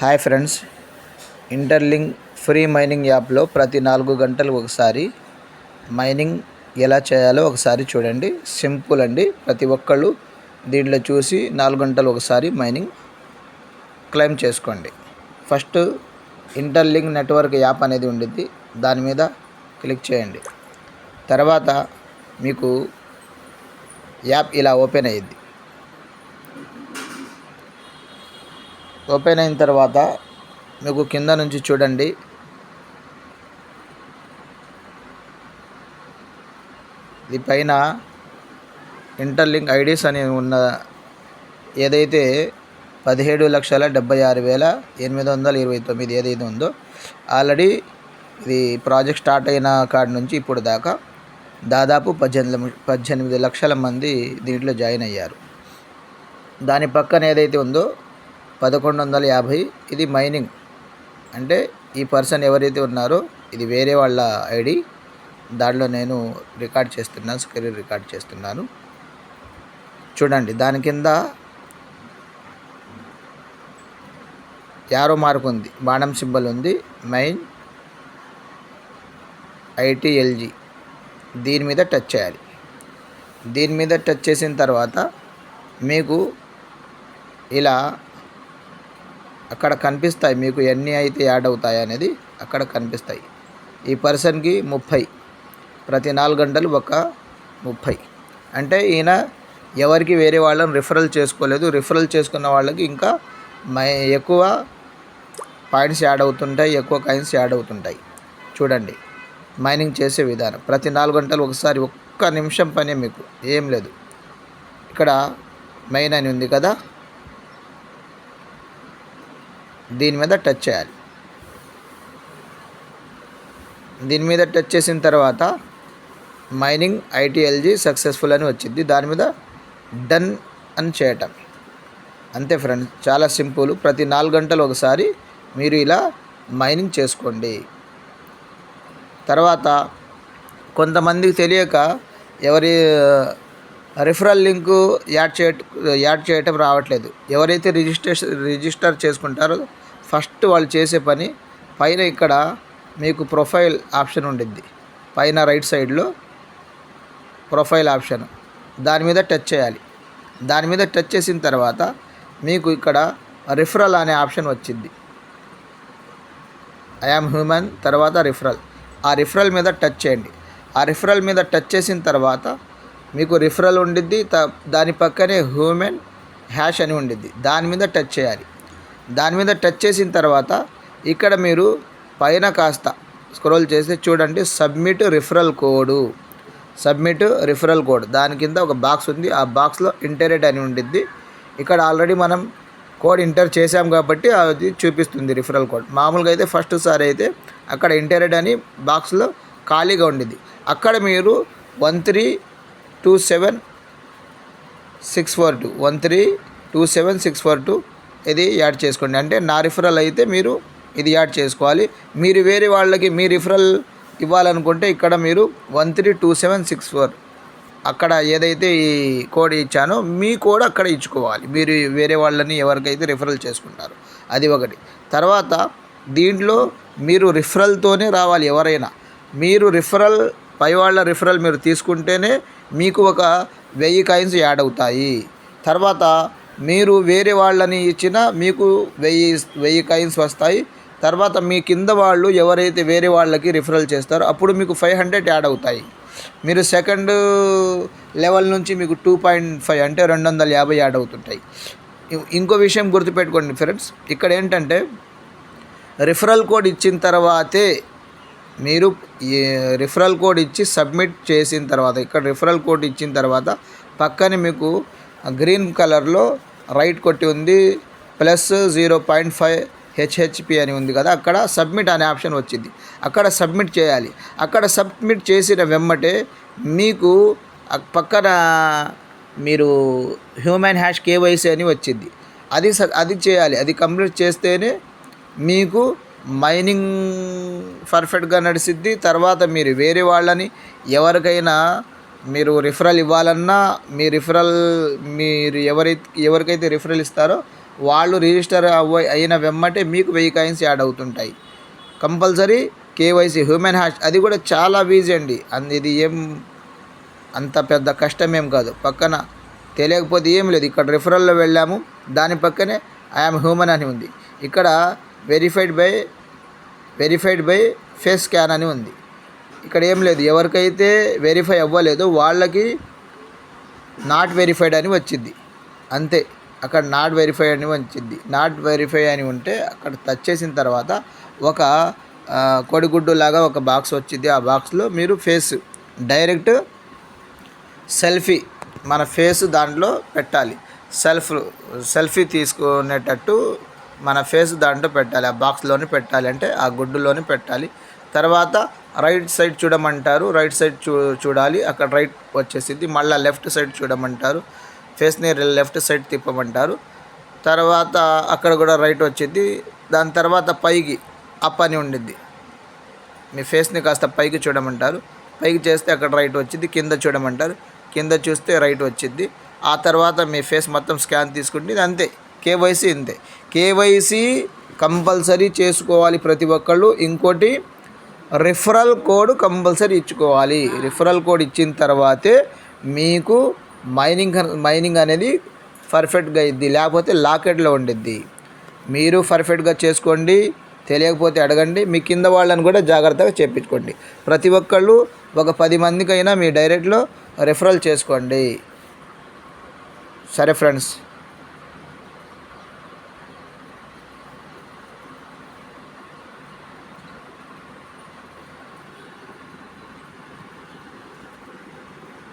Hi friends. Interlink free mining యాప్లో ప్రతి నాలుగు గంటలు ఒకసారి మైనింగ్ ఎలా చేయాలో ఒకసారి చూడండి. సింపుల్ అండి. ప్రతి ఒక్కళ్ళు దీంట్లో చూసి నాలుగు గంటలు ఒకసారి మైనింగ్ క్లెయిమ్ చేసుకోండి. ఫస్ట్ ఇంటర్లింక్ నెట్వర్క్ యాప్ అనేది ఉండిద్ది. దాని మీద క్లిక్ చేయండి. తర్వాత మీకు యాప్ ఇలా ఓపెన్ అయ్యిద్ది. ఓపెన్ అయిన తర్వాత మీకు కింద నుంచి చూడండి. ఇది పైన ఇంటర్లింక్ ఐడీస్ అని ఉన్న ఏదైతే పదిహేడు లక్షల డెబ్బై ఆరు వేల ఎనిమిది వందల ఇరవై తొమ్మిది ఏదైతే ఉందో ఆల్రెడీ ఇది ప్రాజెక్ట్ స్టార్ట్ అయిన కాడ నుంచి ఇప్పుడు దాకా దాదాపు పద్దెనిమిది పద్దెనిమిది లక్షల మంది దీంట్లో జాయిన్ అయ్యారు. దాని పక్కన ఏదైతే ఉందో పదకొండు వందల యాభై. ఇది మైనింగ్. అంటే ఈ పర్సన్ ఎవరైతే ఉన్నారో ఇది వేరే వాళ్ళ ఐడి. దాంట్లో నేను రికార్డ్ చేస్తున్నాను స్క్రీన్ రికార్డ్ చేస్తున్నాను. చూడండి దాని కింద యారో మార్క్ ఉంది బాణం సింబల్ ఉంది మైన్ ఐటీఎల్జీ దీని మీద టచ్ చేయాలి. దీని మీద టచ్ చేసిన తర్వాత మీకు ఇలా అక్కడ కనిపిస్తాయి మీకు ఎన్ని అయితే యాడ్ అవుతాయి అనేది అక్కడ కనిపిస్తాయి. ఈ పర్సన్కి ముప్పై ప్రతి నాలుగు గంటలు ఒక ముప్పై. అంటే ఈయన ఎవరికి వేరే వాళ్ళని రిఫరల్ చేసుకోలేదు. రిఫరల్ చేసుకున్న వాళ్ళకి ఇంకా మై ఎక్కువ పాయింట్స్ యాడ్ అవుతుంటాయి ఎక్కువ కాయిన్స్ యాడ్ అవుతుంటాయి. చూడండి మైనింగ్ చేసే విధానం. ప్రతి నాలుగు గంటలు ఒకసారి ఒక్క నిమిషం పని మీకు ఏం లేదు. ఇక్కడ మెయిన్ అని ఉంది కదా. దీని మీద టచ్ చేయాలి. దీని మీద టచ్ చేసిన తర్వాత మైనింగ్ ఐటీఎల్జీ సక్సెస్ఫుల్ అని వచ్చింది. దాని మీద డన్ అని చేయటం. అంతే ఫ్రెండ్స్ చాలా సింపుల్. ప్రతి నాలుగు గంటలు ఒకసారి మీరు ఇలా మైనింగ్ చేసుకోండి. తర్వాత కొంతమందికి తెలియక ఎవరి రిఫరల్ లింకు యాడ్ చేయ యాడ్ చేయటం రావట్లేదు. ఎవరైతే రిజిస్ట్రేషన్ రిజిస్టర్ చేసుకుంటారో ఫస్ట్ వాళ్ళు చేసే పని పైన ఇక్కడ మీకు ప్రొఫైల్ ఆప్షన్ ఉండిద్ది. పైన రైట్ సైడ్లో ప్రొఫైల్ ఆప్షన్. దాని మీద టచ్ చేయాలి. దాని మీద టచ్ చేసిన తర్వాత మీకు ఇక్కడ రిఫరల్ అనే ఆప్షన్ వచ్చింది. ఐఆమ్ హ్యూమన్ తర్వాత రిఫరల్. ఆ రిఫరల్ మీద టచ్ చేయండి. ఆ రిఫరల్ మీద టచ్ చేసిన తర్వాత మీకు రిఫరల్ ఉండిద్ది త దాని పక్కనే హ్యూమెన్ హ్యాష్ అని ఉండిద్ది. దాని మీద టచ్ చేయాలి. దాని మీద టచ్ చేసిన తర్వాత ఇక్కడ మీరు పైన కాస్త స్క్రోల్ చేస్తే చూడండి submit referral code submit referral code దాని కింద ఒక బాక్స్ ఉంది. ఆ బాక్స్లో ఇంటరేట్ అని ఉండిద్ది. ఇక్కడ ఆల్రెడీ మనం కోడ్ ఇంటర్ చేసాం కాబట్టి అది చూపిస్తుంది రిఫరల్ కోడ్ మామూలుగా అయితే ఫస్ట్ సారి అయితే అక్కడ ఇంటరేట్ అని బాక్స్లో ఖాళీగా ఉండిద్ది. అక్కడ మీరు one three two seven six four two one three two seven six four two ఇది యాడ్ చేసుకోండి. అంటే నా రిఫరల్ అయితే మీరు ఇది యాడ్ చేసుకోవాలి. మీరు వేరే వాళ్ళకి మీ రిఫరల్ ఇవ్వాలనుకుంటే ఇక్కడ మీరు one three two seven six four అక్కడ ఏదైతే ఈ కోడ్ ఇచ్చానో మీ కోడ్ అక్కడ ఇచ్చుకోవాలి. మీరు వేరే వాళ్ళని ఎవరికైతే రిఫరల్ చేసుకుంటారు అది ఒకటి. తర్వాత దీంట్లో మీరు రిఫరల్తోనే రావాలి ఎవరైనా. మీరు రిఫరల్ పై వాళ్ళ రిఫరల్ మీరు తీసుకుంటేనే మీకు ఒక వెయ్యి కాయిన్స్ యాడ్ అవుతాయి. తర్వాత మీరు వేరే వాళ్ళని ఇచ్చిన మీకు వెయ్యి వెయ్యి కాయిన్స్ వస్తాయి. తర్వాత మీ కింద వాళ్ళు ఎవరైతే వేరే వాళ్ళకి రిఫరల్ చేస్తారో అప్పుడు మీకు ఫైవ్ హండ్రెడ్ యాడ్ అవుతాయి. మీరు సెకండ్ లెవెల్ నుంచి మీకు టూ పాయింట్ ఫైవ్ అంటే రెండు వందల యాభై యాడ్ అవుతుంటాయి. ఇంకో విషయం గుర్తుపెట్టుకోండి ఫ్రెండ్స్ ఇక్కడ ఏంటంటే రిఫరల్ కోడ్ ఇచ్చిన తర్వాతే మీరు రిఫరల్ కోడ్ ఇచ్చి సబ్మిట్ చేసిన తర్వాత ఇక్కడ రిఫరల్ కోడ్ ఇచ్చిన తర్వాత పక్కనే మీకు గ్రీన్ కలర్లో రైట్ కొట్టి ఉంది plus zero point five HHP అని ఉంది కదా అక్కడ సబ్మిట్ అనే ఆప్షన్ వచ్చింది. అక్కడ సబ్మిట్ చేయాలి. అక్కడ సబ్మిట్ చేసిన వెమ్మటే మీకు పక్కన మీరు హ్యూమన్ హ్యాష్ కేవైసీ అని వచ్చింది. అది స- అది చేయాలి. అది కంప్లీట్ చేస్తేనే మీకు మైనింగ్ పర్ఫెక్ట్గా నడిసిద్ది. తర్వాత మీరు వేరే వాళ్ళని ఎవరికైనా మీరు రిఫరల్ ఇవ్వాలన్నా మీ రిఫరల్ మీరు ఎవరైతే ఎవరికైతే రిఫరల్ ఇస్తారో వాళ్ళు రిజిస్టర్ అవ్వ అయిన వెమ్మటే మీకు వెయ్యి కాయిన్స్ యాడ్ అవుతుంటాయి. కంపల్సరీ కేవైసీ హ్యూమన్ హ్యాష్ అది కూడా చాలా ఈజీ అండి. అంది ఇది ఏం అంత పెద్ద కష్టం ఏం కాదు. పక్కన తెలియకపోతే ఏం లేదు. ఇక్కడ రిఫరల్లో వెళ్ళాము. దాని పక్కనే ఐఎమ్ హ్యూమన్ అని ఉంది. ఇక్కడ verified by verified by face scan అని ఉంది. ఇక్కడ ఏం లేదు. ఎవరికైతే వెరిఫై అవ్వలేదో వాళ్ళకి నాట్ వెరిఫైడ్ అని వచ్చింది. అంతే. అక్కడ నాట్ వెరిఫై అని వచ్చింది. నాట్ వెరిఫై అని ఉంటే అక్కడ టచ్ చేసిన తర్వాత ఒక కొడిగుడ్డు లాగా ఒక బాక్స్ వచ్చింది. ఆ బాక్స్లో మీరు ఫేస్ డైరెక్ట్ సెల్ఫీ మన ఫేస్ దాంట్లో పెట్టాలి. సెల్ఫ్ సెల్ఫీ తీసుకునేటట్టు మన ఫేస్ దాంట్లో పెట్టాలి ఆ బాక్స్లోనే పెట్టాలి అంటే ఆ గుడ్డులోనే పెట్టాలి. తర్వాత రైట్ సైడ్ చూడమంటారు రైట్ సైడ్ చూ చూడాలి అక్కడ రైట్ వచ్చేసింది మళ్ళీ లెఫ్ట్ సైడ్ చూడమంటారు ఫేస్ని లెఫ్ట్ సైడ్ తిప్పమంటారు. తర్వాత అక్కడ కూడా రైట్ వచ్చింది దాని తర్వాత పైకి అప్ అని ఉండిద్ది. మీ ఫేస్ని కాస్త పైకి చూడమంటారు పైకి చేస్తే అక్కడ రైట్ వచ్చింది కింద చూడమంటారు కింద చూస్తే రైట్ వచ్చింది. ఆ తర్వాత మీ ఫేస్ మొత్తం స్కాన్ తీసుకుంటే అంతే. కేవైసీ ఇంతే కేవైసీ కంపల్సరీ చేసుకోవాలి ప్రతి ఒక్కళ్ళు. ఇంకోటి రిఫరల్ కోడ్ కంపల్సరీ ఇచ్చుకోవాలి. రిఫరల్ కోడ్ ఇచ్చిన తర్వాతే మీకు మైనింగ్ మైనింగ్ అనేది పర్ఫెక్ట్గా ఇద్ది. లేకపోతే లాకెట్లో ఉండిద్ది. మీరు పర్ఫెక్ట్గా చేసుకోండి. తెలియకపోతే అడగండి. మీ కింద వాళ్ళని కూడా జాగ్రత్తగా చేపించుకోండి ప్రతి ఒక్కళ్ళు ఒక పది మందికైనా మీ డైరెక్ట్లో రెఫరల్ చేసుకోండి. సరే ఫ్రెండ్స్.